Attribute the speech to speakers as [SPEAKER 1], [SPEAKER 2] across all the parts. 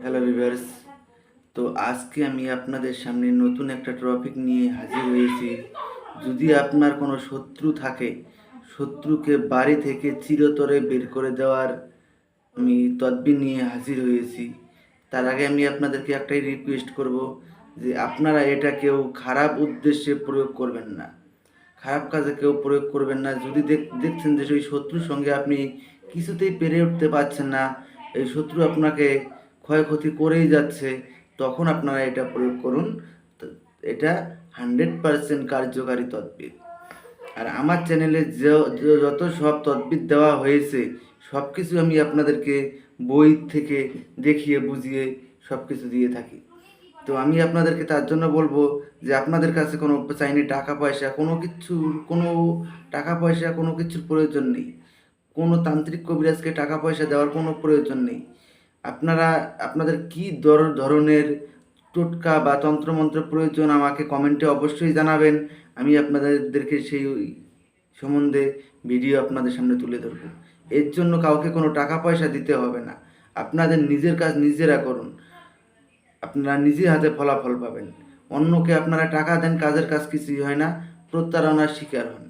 [SPEAKER 1] Hello viewers তো আজকে আমি আপনাদের সামনে নতুন একটা টপিক নিয়ে হাজির হয়েছি। যদি আপনার কোনো শত্রু থাকে, শত্রুকে বাড়ি থেকে চিরতরে বের করে দেওয়ার আমি তদবির নিয়ে হাজির হয়েছি। তার আগে আমি আপনাদেরকে একটাই রিকোয়েস্ট করব যে আপনারা এটা কেউ খারাপ উদ্দেশ্যে প্রয়োগ করবেন না। খারাপ কাজে কেউ প্রয়োগ করবেন না। যদি দেখ- দেখছেন যে সেই শত্রুর সঙ্গে আপনি কিছুতেই পেরে উঠতে পারছেন না, এই শত্রু আপনাকে ক্ষয়ক্ষতি করেই যাচ্ছে, তখন আপনারা এটা প্রয়োগ করুন। এটা হান্ড্রেড পারসেন্ট কার্যকারী তদবির। আর আমার চ্যানেলে যত সব তদবির দেওয়া হয়েছে সব কিছু আমি আপনাদেরকে বই থেকে দেখিয়ে, বুঝিয়ে সব কিছু দিয়ে থাকি। তো আমি আপনাদেরকে তার জন্য বলব যে, আপনাদের কাছে কোনো চাইনি টাকা পয়সা, কোনো কিছু কোনো টাকা পয়সা, কোনো কিছুর প্রয়োজন নেই। কোনো তান্ত্রিক কবিরাজকে টাকা পয়সা দেওয়ার কোনো প্রয়োজন নেই। আপনারা, আপনাদের কি ধরনের টোটকা বা তন্ত্রমন্ত্র প্রয়োজন আমাকে কমেন্টে অবশ্যই জানাবেন। আমি আপনাদেরকে সেই সম্বন্ধে ভিডিও আপনাদের সামনে তুলে ধরব। এর জন্য কাউকে কোনো টাকা পয়সা দিতে হবে না। আপনাদের নিজের কাজ নিজেরা করুন। আপনারা নিজে হাতে ফলাফল পাবেন। অন্যকে আপনারা টাকা দেন, কাজের কাজ কিছুই হয় না, প্রতারণার শিকার হন।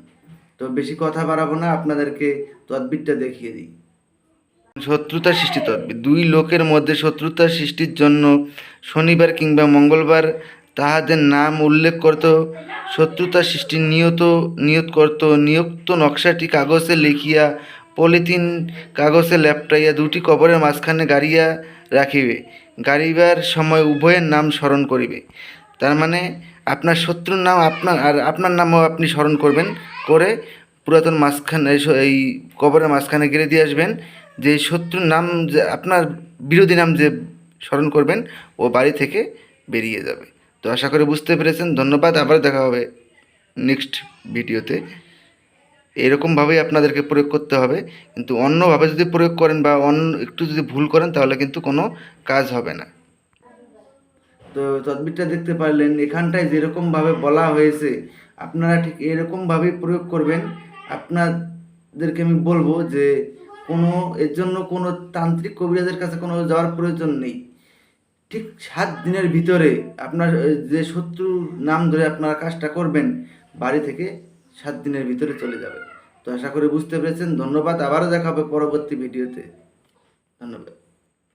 [SPEAKER 1] তো বেশি কথা বাড়াবো না, আপনাদেরকে তদবিরটা দেখিয়ে দিই। শত্রুতা সৃষ্টি তদবির দুই লোকের মধ্যে শত্রুতা সৃষ্টির জন্য শনিবার কিংবা মঙ্গলবার তাহাদের নাম উল্লেখ করত, শত্রুতা সৃষ্টির নিয়ত নিয়ত করত, নিয়োক্ত নকশাটি কাগজে লিখিয়া, পলিথিন কাগজে ল্যাপটাইয়া দুটি কবরের মাঝখানে গাড়িয়া রাখিবে, গাড়িবার সময় উভয়ের নাম স্মরণ করিবে। তার মানে আপনার শত্রুর নাম আপনার, আর আপনার নামও আপনি স্মরণ করবেন, করে পুরাতন মাঝখানে, এই কবরের মাঝখানে গেড়ে দিয়ে আসবেন যে শত্রুর নাম যে আপনার বিরোধী নাম যে স্মরণ করবেন, ও বাড়ি থেকে বেরিয়ে যাবে। তো আশা করি বুঝতে পেরেছেন। ধন্যবাদ। আবার দেখা হবে নেক্সট ভিডিওতে। এরকমভাবেই আপনাদেরকে প্রয়োগ করতে হবে। কিন্তু অন্যভাবে যদি প্রয়োগ করেন বা অন্য একটু যদি ভুল করেন, তাহলে কিন্তু কোনো কাজ হবে না। তো তদবিরটা দেখতে পারলেন। এখানটায় যেরকমভাবে বলা হয়েছে, আপনারা ঠিক এরকমভাবেই প্রয়োগ করবেন। আপনাদেরকে আমি বলব যে কোনো, এর জন্য কোনো তান্ত্রিক কবিরাজের কাছে কোনো যাওয়ার প্রয়োজন নেই। ঠিক সাত দিনের ভিতরে আপনার যে শত্রুর নাম ধরে আপনারা কাজটা করবেন, বাড়ি থেকে সাত দিনের ভিতরে চলে যাবে। তো আশা করি বুঝতে পেরেছেন। ধন্যবাদ। আবারও দেখা হবে পরবর্তী ভিডিওতে। ধন্যবাদ।